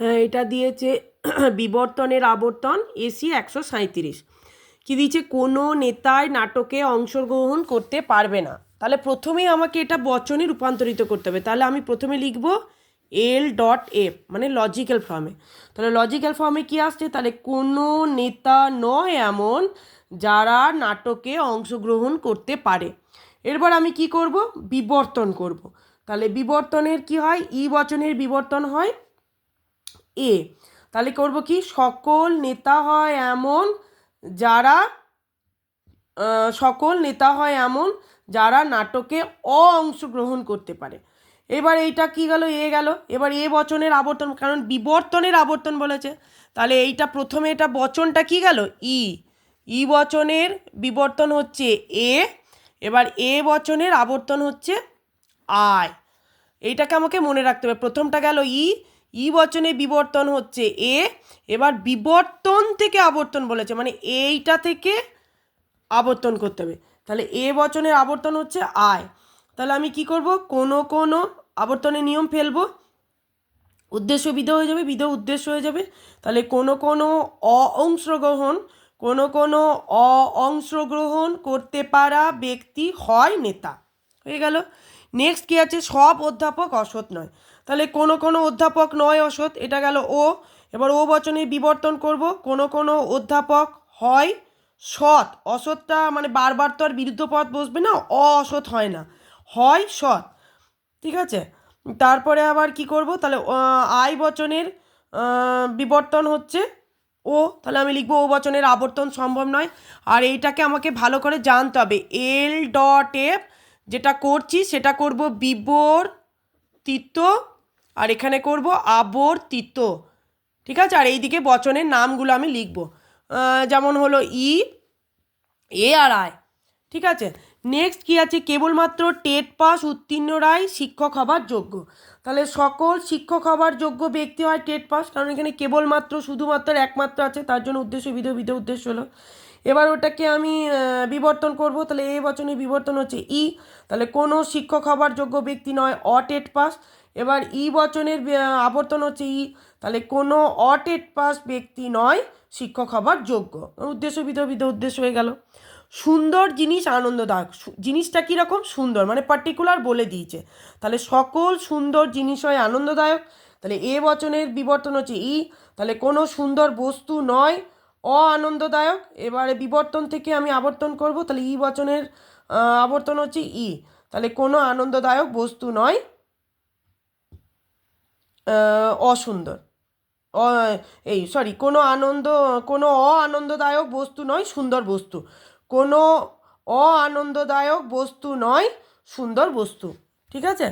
হ্যাঁ এটা দিয়েছে বিবর্তনের আবর্তন, এসি একশো সাঁইত্রিশ। কী দিয়েছে? কোনো নেতাই নাটকে অংশগ্রহণ করতে পারবে না। তাহলে প্রথমেই আমাকে এটা বচনে রূপান্তরিত করতে হবে। তাহলে আমি প্রথমে লিখব এল ডট এফ মানে লজিক্যাল ফর্মে তাহলে লজিক্যাল ফর্মে কি আসছে? তাহলে কোনো নেতা নয় এমন যারা নাটকে অংশগ্রহণ করতে পারে। এরপর আমি কি করব? বিবর্তন করব। তাহলে বিবর্তনের কি হয়? ই বচনের বিবর্তন হয়। এ তাহলে করব কি? সকল নেতা হয় এমন যারা সকল নেতা হয় এমন যারা নাটকে অ অংশগ্রহণ করতে পারে। এবার এইটা কি গেল? এ গেল। এবার এ বচনের আবর্তন, কারণ বিবর্তনের আবর্তন বলেছে। তাহলে এইটা প্রথমে এটা বচনটা কি গেল? ই ই বচনের বিবর্তন হচ্ছে এ এবার এ বচনের আবর্তন হচ্ছে আয় এইটাকে আমাকে মনে রাখতে হবে। প্রথমটা গেল ই ই বচনে বিবর্তন হচ্ছে এ, এবার বিবর্তন থেকে আবর্তন বলেছে মানে এইটা থেকে আবর্তন করতে হবে। তাহলে এ বচনের আবর্তন হচ্ছে আয়। তাহলে আমি কি করব? কোনো কোনো আবর্তনের নিয়ম ফেলব। উদ্দেশ্য বিধ হয়ে যাবে, বিধ উদ্দেশ্য হয়ে যাবে। তাহলে কোনো কোনো অ অংশগ্রহণ কোনো কোনো অ অংশগ্রহণ করতে পারা ব্যক্তি হয় নেতা। হয়ে গেল। নেক্সট কী আছে? সব অধ্যাপক অসৎ নয়। তাহলে কোনো কোনো অধ্যাপক নয় অসৎ, এটা গেল ও। এবার ও বচনে বিবর্তন করব। কোনো কোনো অধ্যাপক হয় সৎ। অসৎটা মানে বারবার তো আর বিরুদ্ধ পথ বসবে না, অসৎ হয় না। হয় সৎ। ঠিক আছে? তারপরে আবার কি করব? তাহলে আই বচনের বিবর্তন হচ্ছে ও। তাহলে আমি লিখব ও বচনের আবর্তন সম্ভব নয়। আর এইটাকে আমাকে ভালো করে জানতে হবে। এল ডট এফ যেটা করছি সেটা করব বিবর তিত্ত, আর এখানে করব আবর তিত্ত। ঠিক আছে? আর এইদিকে বচনের নামগুলো আমি লিখব। যেমন হলো ই, এ আর আয় ঠিক আছে? নেক্সট কি আছে? কেবলমাত্র টেট পাস উত্তীর্ণরাই শিক্ষক হবার যোগ্য। তাহলে সকল শিক্ষক হবার যোগ্য ব্যক্তি হয় টেট পাস কারণ এখানে কেবলমাত্র, শুধুমাত্র একমাত্র আছে, তার জন্য উদ্দেশ্য বিধ বিধ উদ্দেশ্য হলো। এবার ওটাকে আমি বিবর্তন করব, তাহলে এ বচনে বিবর্তন হচ্ছে ই তাহলে কোনো শিক্ষক হবার যোগ্য ব্যক্তি নয় অ টেট পাস এবার ই বচনের আবর্তন হচ্ছে ই তাহলে কোনো অ টেট পাস ব্যক্তি নয়, শিক্ষক হবার যোগ্য। উদ্দেশ্য বিধ বিধ উদ্দেশ্য হয়ে গেল। সুন্দর জিনিস আনন্দদায়ক। জিনিসটা কীরকম? সুন্দর মানে পার্টিকুলার বলে দিয়েছে। তাহলে সকল সুন্দর জিনিস হয় আনন্দদায়ক। তাহলে এ বচনের বিবর্তন হচ্ছে ই। তাহলে কোনো সুন্দর বস্তু নয় অ আনন্দদায়ক এবারে বিবর্তন থেকে আমি আবর্তন করব। তাহলে ই বচনের আবর্তন হচ্ছে ই। তাহলে কোনো আনন্দদায়ক বস্তু নয় অসুন্দর। এই সরি কোনো আনন্দ, কোনো অ আনন্দদায়ক বস্তু নয়, সুন্দর বস্তু। কোনো অ আনন্দদায়ক বস্তু নয় সুন্দর বস্তু। ঠিক আছে?